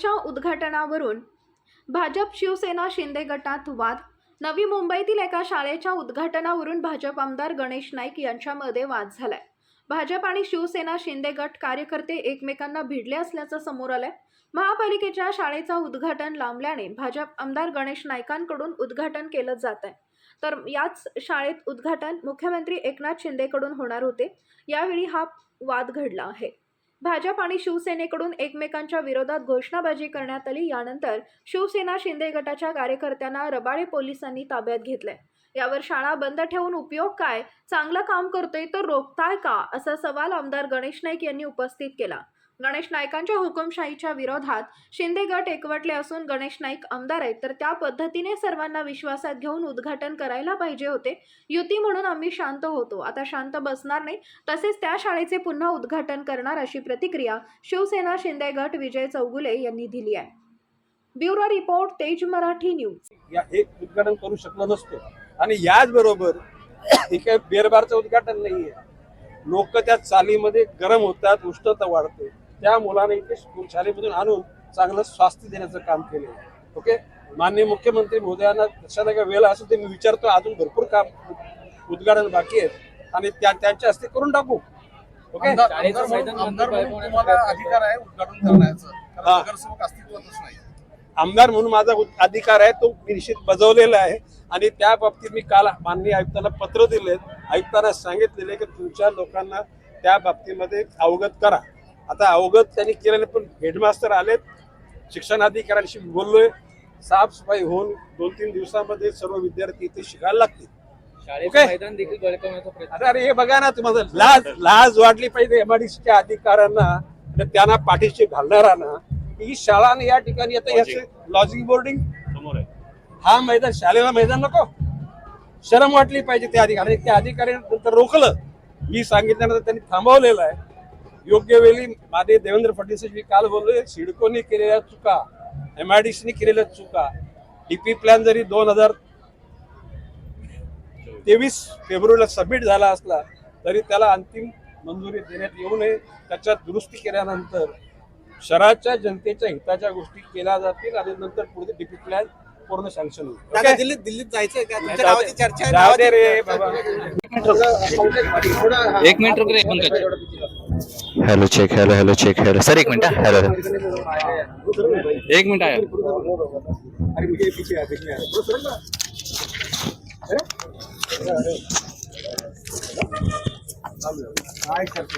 शाळेच्या उद्घाटनावरून भाजप शिवसेना शिंदे गटात वाद. नवी मुंबईतील एका शाळेच्या उद्घाटनावरून भाजप आमदार गणेश नाईक यांच्यामध्ये वाद झालाय. भाजप आणि शिवसेना शिंदे गट कार्यकर्ते एकमेकांना भिडले असल्याचं समोर आलंय. महापालिकेच्या शाळेचा उद्घाटन लांबल्याने भाजप आमदार गणेश नाईकांकडून उद्घाटन केलं जात आहे तर याच शाळेत उद्घाटन मुख्यमंत्री एकनाथ शिंदेकडून होणार होते. यावेळी हा वाद घडला आहे. भाजप आणि शिवसेनेकडून एकमेकांच्या विरोधात घोषणाबाजी करण्यात आली. यानंतर शिवसेना शिंदे गटाच्या कार्यकर्त्यांना रबाळे पोलिसांनी ताब्यात घेतलंय. यावर शाळा बंद ठेवून उपयोग काय? चांगलं काम करतोय तर रोखताय का? असा सवाल आमदार गणेश नाईक यांनी उपस्थित केला. गणेश नाईकांच्या हुकुमशाहीच्या विरोधात शिंदे गट एकवटले असून गणेश नाईक आमदार आहेत तर त्या पद्धतीने सर्वांना विश्वासात घेऊन उद्घाटन करायला पाहिजे होते. युती म्हणून आम्ही शांत होतो. आता शांत बसणार नाही तसेच त्या शाळेचे पुन्हा उद्घाटन करणार अशी प्रतिक्रिया शिवसेना शिंदे गट विजय चौगुले यांनी दिली आहे. ब्युरो रिपोर्ट तेज मराठी न्यूज. या एक उद्घाटन करू शकलो नसतो. आणि याच बरोबर हे काही बेरबारचं उद्घाटन नाहीये. लोक त्या चालीमध्ये गरम होतात उष्णता वाढते. त्या मुलाने इथे स्कूल शाळेमधून आणून चांगलं स्वास्थ्य देण्याचं काम केलं ओके माननीय मुख्यमंत्री महोदयांना कशाला काय वेळ असेल ते मी विचारतो. अजून भरपूर काम उद्घाटन बाकी आहेत. आणि त्या त्यांच्या हस्ते करून टाकू. ओके आमदार म्हणून- आमदार तुम्हाला अधिकार आहे उद्घाटन करण्याचं. हा. कारण नगरसेवक अस्तित्वातच नाही आमदार म्हणून माझा उद- अधिकार आहे तो मी निश्चित बजावलेला आहे. आणि त्या बाबतीत मी काल माननीय आयुक्तांना पत्र दिले आयुक्तांना सांगितलेले की तुमच्या लोकांना त्या बाबतीमध्ये अवगत करा. आता अवगत त्यांनी केलेले पण हेडमास्टर आलेत. शिक्षणाधिकाऱ्यांशी बोललोय. साफसफाई होऊन दोन तीन दिवसामध्ये सर्व विद्यार्थी इथे शिकायला लागतील. प्रयत्न अरे अरे हे बघा ना तुम्हाला. लाज लाज वाटली पाहिजे एमआयडीसीच्या अधिकाऱ्यांना आणि त्यांना पाठीशी घालणाऱ्यांना ही शाळा या ठिकाणी आता याचे लॉजिंग बोर्डिंग हा मैदान शाळेला मैदान नको. शरम वाटली पाहिजे त्या अधिकारी त्या अधिकाऱ्यांनी नंतर रोखलं. मी सांगितल्यानंतर त्यांनी थांबवलेलं आहे. योग्य वेळी माझे देवेंद्र फडणवीस मी काल बोललोय सिडकोने केलेल्या चुका एमआयडीसीने केलेल्या चुका डीपी प्लॅन जरी दोन हजार तेवीस फेब्रुवारीला सबमिट झाला असला तरी त्याला अंतिम मंजुरी देण्यात येऊ नये. त्याच्यात दुरुस्ती केल्यानंतर शहराच्या जनतेच्या हिताच्या गोष्टी केल्या जातील आणि नंतर पुढे डीपी प्लॅन पूर्ण सँक्शन होईल? दिल्लीत दिल्लीत जायचंय का? चर्चा रे बाबा. एक मिनिट रुक रे Pankaj hello check hello hello check hello sir एक मिनट हाँ, हेलो एक मिनिट.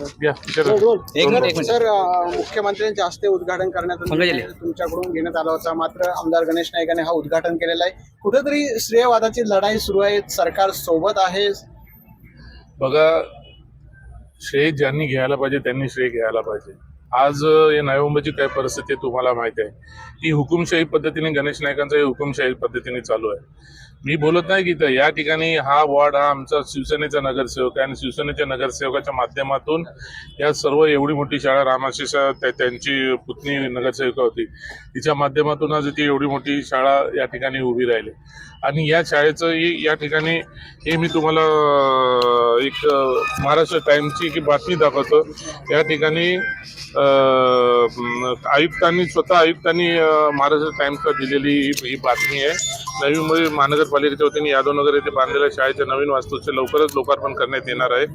एक मिनिट एक मिनिट सर मुख्यमंत्र्यांच्या हस्ते उद्घाटन करण्यात. तुमच्याकडून घेण्यात आला होता मात्र आमदार गणेश नाईकांनी हा उद्घाटन केलेला आहे. कुठेतरी श्रेयवादाची लढाई सुरू आहे. सरकार सोबत आहे. बघा श्रेय ज्यांनी घ्यायला पाहिजे त्यांनी श्रेय घ्यायला पाहिजे. आज या नवी मुंबईची काय परिस्थिती तुम्हाला माहिती आहे. ती हुकुमशाही पद्धतीने गणेश नायकांचा हे हुकुमशाही पद्धतीने चालू आहे. मी बोलत नाही की तर या ठिकाणी हा वॉर्ड हा आमचा शिवसेनेचा नगरसेवक आहे आणि शिवसेनेच्या नगरसेवकाच्या माध्यमातून या सर्व एवढी मोठी शाळा रामाशेष त्यांची पुतणी नगरसेविका होती. तिच्या माध्यमातून आज ती एवढी मोठी शाळा या ठिकाणी उभी राहिली. आणि या शाळेचंही या ठिकाणी हे मी तुम्हाला एक महाराष्ट्र टाईमची की बातमी दाखवतो. या ठिकाणी आयुक्तांनी स्वतः आयुक्तांनी महाराष्ट्र टाईम्सला दिलेली ही बातमी आहे. नवी मुंबई महानगरपालिकेच्या वतीने यादवनगर येथे बांधलेल्या शाळेच्या नवीन वास्तूचे लवकरच लोकार्पण करण्यात येणार आहे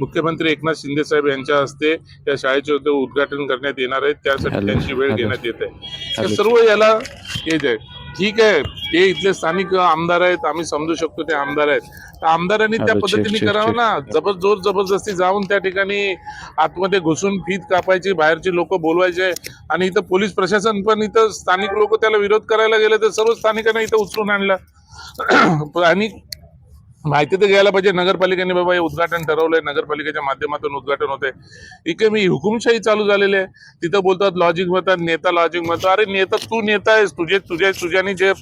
मुख्यमंत्री एकनाथ शिंदे साहेब यांच्या हस्ते या शाळेचे उद्घाटन करण्यात येणार आहे त्यासाठी. त्यांची वेळ. घेण्यात येत आहे सर्व याला हेच आहे ठीक आहे. ते इथले स्थानिक आमदार आहेत आम्ही समजू शकतो ते आमदार आहेत. तर आमदारांनी त्या पद्धतीने करावं. ना. जबर जोर जबरदस्ती जाऊन त्या ठिकाणी आतमध्ये घुसून फीत कापायची बाहेरची लोक बोलवायचे. आणि इथं पोलीस प्रशासन पण इथं स्थानिक लोक त्याला विरोध करायला गेले तर सर्व स्थानिकांना इथं उचलून आणलं. आणि माहिती तर घ्यायला पाहिजे. नगरपालिकेने बाबा हे उद्घाटन ठरवलंय. नगरपालिकेच्या माध्यमातून उद्घाटन होते इकडे मी हुकुमशाही चालू झालेली आहे. तिथं बोलतात लॉजिक म्हणतात नेता लॉजिक म्हणतो अरे नेता तू नेता आहेस. तुझे तुझे तुझ्यानी जे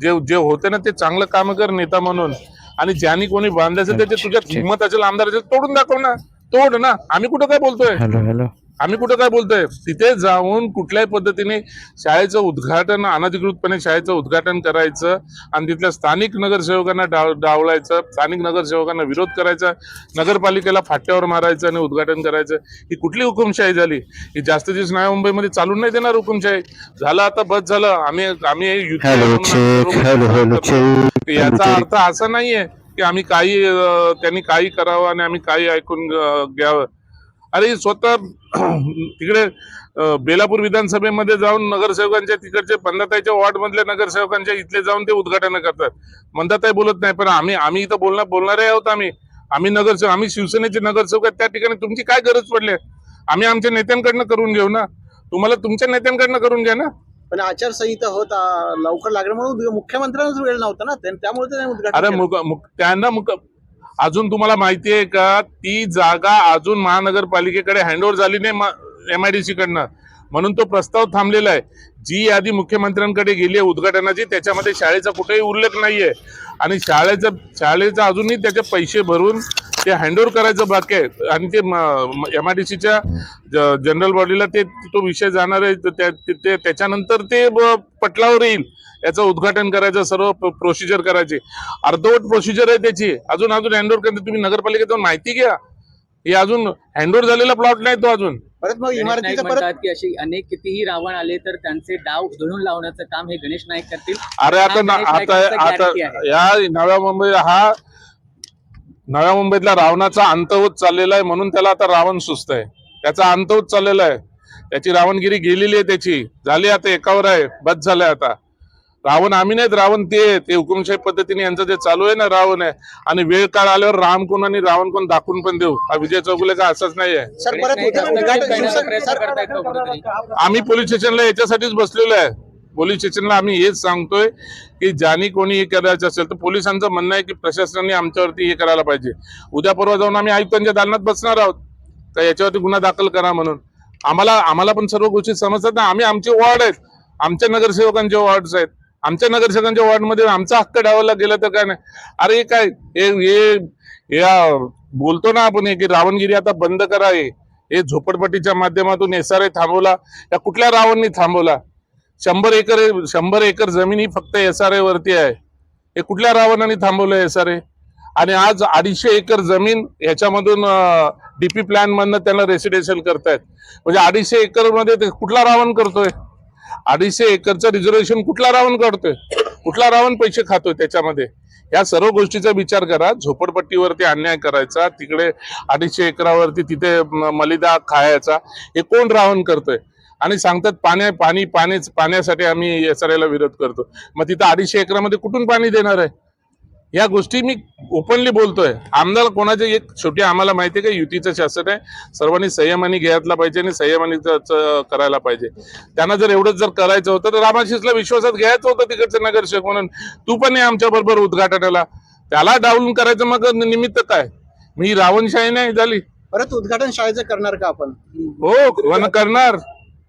जे जे होते ना ते चांगलं काम कर नेता म्हणून. आणि ज्यांनी कोणी बांधायचं त्याचे तुझ्यात हिंमत असेल आमदार असेल तोडून दाखव ना. तोड ना. आम्ही कुठं काय बोलतोय? Hello hello. आम्ही कुठं काय बोलतोय? तिथे जाऊन कुठल्याही पद्धतीने शाळेचं उद्घाटन अनधिकृतपणे शाळेचं उद्घाटन करायचं आणि तिथल्या स्थानिक नगरसेवकांना डाव डावलायचं स्थानिक नगरसेवकांना विरोध करायचा नगरपालिकेला फाट्यावर मारायचं आणि उद्घाटन करायचं ही कुठली हुकुमशाही झाली? ही जास्त दिवस नव्या मुंबईमध्ये चालून नाही देणार हुकुमशाही. झालं आता बस झालं. आम्ही आम्ही याचा अर्थ असा नाहीये की आम्ही काही त्यांनी काही करावं आणि आम्ही काही ऐकून घ्यावं. अरे स्वतः तिकडे बेलापूर विधानसभेमध्ये जाऊन नगरसेवकांच्या तिकडचे पंधराताईच्या वॉर्ड मधल्या नगरसेवकांच्या इथले जाऊन ते उद्घाटन करतात. मंदाताई बोलत नाही पण आम्ही आम्ही इथं बोलणार बोलणारे आहोत आम्ही. आम्ही नगरसेवक आम्ही शिवसेनेचे नगरसेवक आहेत त्या ठिकाणी तुमची काय गरज पडली? आम्ही आमच्या नेत्यांकडनं करून घेऊ ना? तुम्हाला तुमच्या नेत्यांकडनं करून घ्या ना? पण आचारसंहिता होत लवकर लागलं म्हणून मुख्यमंत्र्यांनाच वेळ नव्हता ना त्यां- त्यामुळे त्यांना मुक अजून तुम्हाला माहिती आहे का? ती जागा अजून महानगरपालिकेकडे हँडओव्हर झाली नाही एम आय डी कडनं. म्हणून तो प्रस्ताव थांबलेला आहे. जी यादी मुख्यमंत्र्यांकडे गेली आहे उद्घाटनाची त्याच्यामध्ये शाळेचा कुठेही उल्लेख नाही आहे आणि शाळेचं शाळेचा अजूनही त्याचे पैसे भरून ते हँडओव्हर करायचं बाकी आहे. आणि ते एम आय डी सीच्या जनरल बॉडीला ते तो विषय जाणार आहे. तर त्या- ते- त्याच्यानंतर ते पटलावर येईल. याचं उद्घाटन करायचं सर्व प्रोसिजर करायची. अर्धवट प्रोसिजर आहे त्याची. अजून अजून हँडओव्हर करते तुम्ही नगरपालिकेत जाऊन माहिती घ्या. हे अजून हँडओव्हर झालेला प्लॉट नाही तो अजून. परत मग इमारतीचं परत की अशी अनेक कितीही रावण आले तर त्यांचे डाव उधळून लावण्याचं काम हे गणेश नाईक करतील. अरे आता हा ना- आता. या नव्या मुंबई हा नव्या मुंबईतल्या रावणाचा अंत होत चाललेला आहे म्हणून त्याला आता रावण सुस्त आहे त्याचा अंत होत चाललेला आहे. त्याची रावणगिरी गेलेली आहे त्याची. झाली आता एकावर आहे. बस झालंय आता. रावण आम्ही नाहीत रावण ते आहे. ते हुकुमशाही पद्धतीने यांचं जे चालू आहे ना रावण आहे आणि वेळ काळ आल्यावर राम कोण आणि रावण कोण दाखवून पण देऊ. हा विजय चौगुले का असंच का कुठेतरी? आम्ही पोलीस स्टेशनला याच्यासाठीच बसलेलो आहे. पोलीस स्टेशनला आम्ही हेच सांगतोय की ज्यानी कोणी हे करायचं असेल तर पोलिसांचं म्हणणं आहे की प्रशासनाने आमच्यावरती हे करायला पाहिजे. उद्या परवा जाऊन आम्ही आयुक्तांच्या दालनात बसणार आहोत. का याच्यावरती गुन्हा दाखल करा म्हणून. आम्हाला आम्हाला पण सर्व गोष्टी समजतात ना. आम्ही आमचे वॉर्ड आहेत. आमच्या नगरसेवकांचे वॉर्ड्स आहेत. आमच्या नगरसेवकांच्या वॉर्डमध्ये आमचा हक्क डावला गेला तर काय नाही. अरे काय हे हे या बोलतो ना आपण हे की रावणगिरी आता बंद करा हे. हे झोपडपट्टीच्या माध्यमातून एस आर थांबवला या कुठल्या रावणनी थांबवला? शंभर एकर शंभर एकर जमीन ही फक्त एस आर वरती आहे. हे कुठल्या रावणाने थांबवलं एस आर आणि आज अडीचशे एकर जमीन याच्यामधून डीपी प्लॅन मधनं त्यांना रेसिडेन्शियल करतायत. म्हणजे अडीचशे एकरमध्ये ते कुठला रावण करतोय? अडीचशे एकरचं रिझर्वेशन कुठला रावण करतोय कुठला रावण पैसे खातोय त्याच्यामध्ये? या सर्व गोष्टीचा विचार करा. झोपडपट्टीवरती अन्याय करायचा तिकडे अडीचशे एकरावरती तिथे मलिदा खायचा हे कोण रावण करतोय? आणि सांगतात पाण्या पाणी पाणी पाण्यासाठी आम्ही एस आर विरोध करतो. मग तिथं अडीचशे एकरामध्ये कुठून पाणी देणार आहे? या गोष्टी मी ओपनली बोलतोय. आमदार कोणाचे एक शेवटी आम्हाला माहिती आहे का? युतीचं शासन आहे. सर्वांनी संयमाने घ्यायला पाहिजे आणि संयमाने करायला पाहिजे. त्यांना जर एवढंच जर करायचं होतं तर रामाशीसला विश्वासात घ्यायचं होतं तिकडचं नगरसेवक म्हणून. तू पण आहे आमच्या बरोबर उद्घाटनाला. त्याला डावलून करायचं मग निमित्त काय? मी रावणशाही नाही झाली. परत उद्घाटन शाळेचं करणार का आपण? हो करणार?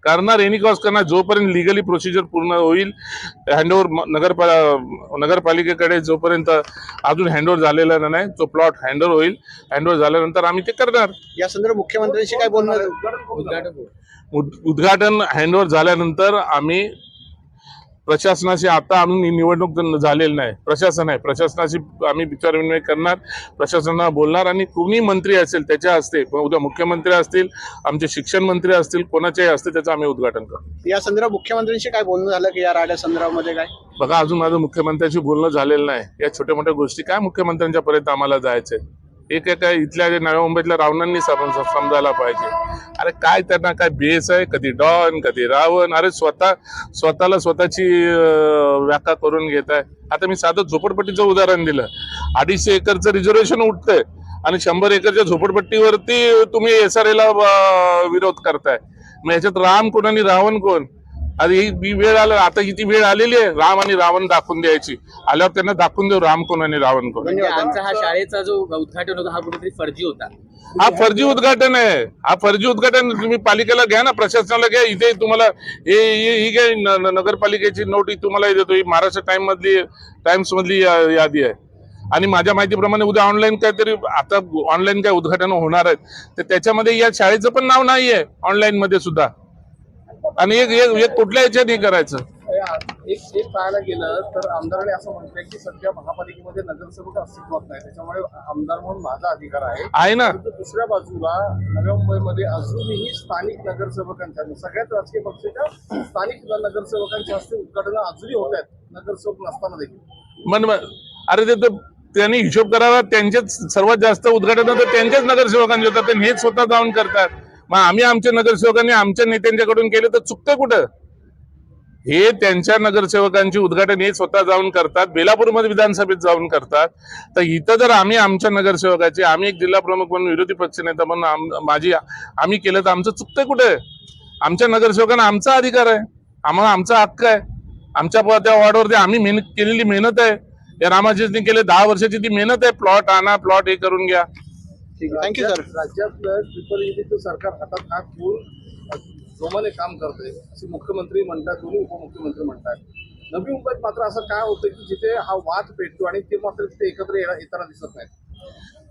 करणार एनी कॉज करणार. जोपर्यंत लिगली प्रोसिजर पूर्ण होईल हँडओव्हर नगरपा नगरपालिकेकडे जोपर्यंत अजून हँडओव्हर झालेला नाही तो प्लॉट हँडओव्हर होईल. हँडओव्हर झाल्यानंतर आम्ही ते करणार. या संदर्भात मुख्यमंत्र्यांशी काय बोलणं उद्घाटन होईल. उद- उद्घाटन हँडओव्हर झाल्यानंतर आम्ही प्रशासनाशी आता आम्ही निवडणूक झालेली नाही प्रशासन आहे प्रशासनाशी आम्ही विचारविनिमय करणार प्रशासनाला बोलणार आणि कोणी मंत्री असेल त्याच्या हस्ते उद्या मुख्यमंत्री असतील आमचे शिक्षण मंत्री असतील कोणाच्याही हस्ते त्याचं आम्ही उद्घाटन करू या संदर्भात मुख्यमंत्र्यांशी काय बोलणं झालं की या राड्या संदर्भामध्ये काय? बघा अजून माझं मुख्यमंत्र्यांशी बोलणं झालेलं नाही. या छोट्या मोठ्या गोष्टी काय मुख्यमंत्र्यांच्या पर्यंत आम्हाला जायचंय? एक एका इथल्या नव्या मुंबईतल्या रावणांनी समजायला पाहिजे. अरे काय त्यांना काय बेस आहे? कधी डॉन कधी रावण. अरे स्वतः स्वतःला स्वतःची व्याख्या करून घेत आहे. आता मी साधं झोपडपट्टीचं उदाहरण दिलं. अडीचशे एकरचं रिझर्वेशन उठतंय आणि शंभर एकरच्या झोपडपट्टीवरती तुम्ही एस आर एला विरोध करताय. मग याच्यात राम कोण आणि रावण कोण? अरे ही ही वेळ आलं आता ही ती वेळ आलेली आहे. राम आणि रावण दाखवून द्यायची. आल्यावर त्यांना दाखवून देऊ राम कोण आणि रावण कोण. म्हणजे आमचा हा शाळेचा जो उद्घाटन होता हा कुठेतरी फर्जी होता. हा फर्जी उद्घाटन आहे. हा फर्जी उद्घाटन तुम्ही पालिकेला घ्या ना प्रशासनाला घ्या. इथे तुम्हाला हे हे- ही काय न- नगरपालिकेची नोट ही तुम्हाला देतो. ही महाराष्ट्र टाइम मधली टाइम्स मधली या- यादी आहे. आणि माझ्या माहितीप्रमाणे उद्या ऑनलाईन काहीतरी आता ऑनलाईन काय उद्घाटन होणार आहेत. तर त्याच्यामध्ये या शाळेचं पण नाव नाहीये ऑनलाईन मध्ये सुद्धा. आणि एक एक कुठल्या याच्यात हे करायचं? एक एक पाहायला गेलं तर आमदाराने असं म्हटलंय की सध्या महापालिकेमध्ये नगरसेवक अस्तित्वात नाही. त्याच्यामुळे आमदार म्हणून माझा अधिकार आहे. आहे ना. दुसऱ्या बाजूला नव्या मुंबईमध्ये अजूनही स्थानिक नगरसेवकांच्या सगळ्याच राजकीय पक्षाच्या स्थानिक नगरसेवकांच्या हस्ते उद्घाटन अजूनही होत आहेत. नगरसेवक नसताना देखील. मन अरे ते तर त्यांनी हिशोब करावा. त्यांचेच सर्वात जास्त उद्घाटन तर त्यांच्याच नगरसेवकांचे होतात. हेच स्वतः जाऊन करतात. मग आम्ही आमच्या नगरसेवकांनी आमच्या नेत्यांच्याकडून केले तर चुकतं कुठं? हे त्यांच्या नगरसेवकांची उद्घाटन हे स्वतः जाऊन करतात बेलापूरमध्ये विधानसभेत जाऊन करतात. तर इथं जर आम्ही आमच्या नगरसेवकाचे आम्ही एक जिल्हा प्रमुख म्हणून विरोधी पक्षनेता म्हणून माझी आम्ही केलं तर आमचं चुकतं कुठे? आमच्या नगरसेवकांना आमचा अधिकार आहे. आम्हाला आमचा हक्क आहे. आमच्या त्या वॉर्डवरती आम्ही मेहनत केलेली मेहनत आहे. या रामाजींनी केले दहा वर्षाची ती मेहनत आहे. प्लॉट आणा प्लॉट हे करून घ्या. थँक्यू सर राज्यातलं ट्रिपल सरकार हातात हात घेऊन जोमाने काम करतंय असे मुख्यमंत्री म्हणतात दोन्ही उपमुख्यमंत्री म्हणतात. नवी मुंबईत मात्र असं काय होतं की जिथे हा वाद पेटतो आणि ते मात्र तिथे एकत्र येताना दिसत नाहीत.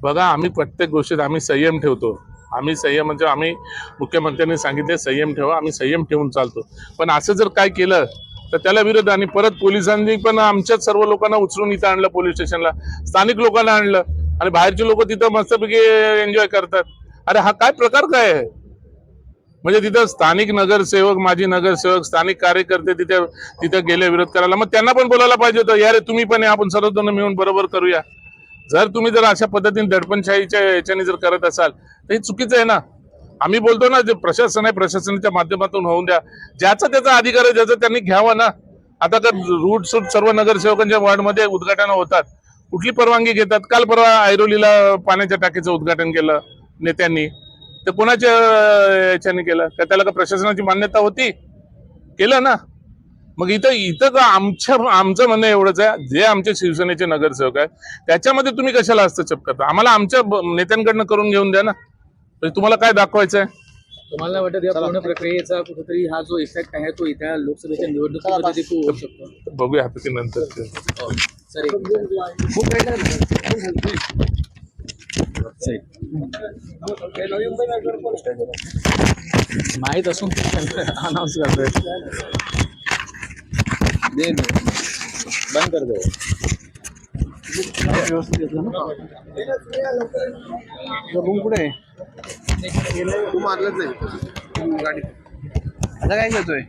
बघा आम्ही प्रत्येक गोष्टीत आम्ही संयम ठेवतो. आम्ही संयम म्हणजे आम्ही मुख्यमंत्र्यांनी सांगितले संयम ठेवा आम्ही संयम ठेवून चालतो. पण असं जर काय केलं तर त्याला विरोध आणि परत पोलिसांनी पण आमच्याच सर्व लोकांना उचलून इथं आणलं पोलीस स्टेशनला. स्थानिक लोकांना आणलं. आणि बाहेरचे लोक तिथं मस्तपैकी एन्जॉय करतात. अरे हा काय प्रकार काय आहे? म्हणजे तिथं स्थानिक नगरसेवक माजी नगरसेवक स्थानिक कार्यकर्ते तिथे तिथे गेले विरोध करायला. मग त्यांना पण बोलायला पाहिजे होतं यार तुम्ही पण आपण सर्वजण मिळून बरोबर करूया. जर तुम्ही जर अशा पद्धतीने दडपणशाहीच्या याच्याने जर करत असाल तर हे चुकीचं आहे ना. आम्ही बोलतो ना जे प्रशासन आहे प्रशासनाच्या माध्यमातून होऊन द्या. ज्याचा त्याचा अधिकार आहे ज्याचा त्यांनी घ्यावा ना. आता तर रूट सूट सर्व नगरसेवकांच्या वॉर्डमध्ये उद्घाटनं होतात. कुठली परवानगी घेतात? काल परवा ऐरोलीला पाण्याच्या टाकीचं उद्घाटन केलं नेत्यांनी. तर कोणाच्या याच्याने केलं? का त्याला का प्रशासनाची मान्यता होती? केलं ना. मग इथं इथं का आमच्या आमचं म्हणणं एवढंच आहे. जे आमचे शिवसेनेचे नगरसेवक आहेत त्याच्यामध्ये तुम्ही कशाला असतं चपकता आम्हाला आमच्या ब- नेत्यांकडनं करून घेऊन द्या ना. म्हणजे तुम्हाला काय दाखवायचं आहे तुम्हाला नाही वाटत या पूर्ण प्रक्रियेचा कुठेतरी हा जो इफेक्ट आहे तो इथल्या लोकसभेच्या निवडणुकीमध्ये देखील होऊ शकतो? बघूया आता ते नंतर. सर एक. माहीत असून अनाऊन्स करतोय. दे दे. बंद कर दे. रूम कुठे आहे? तू मारलंच नाही. गाडी आता काय घेतोय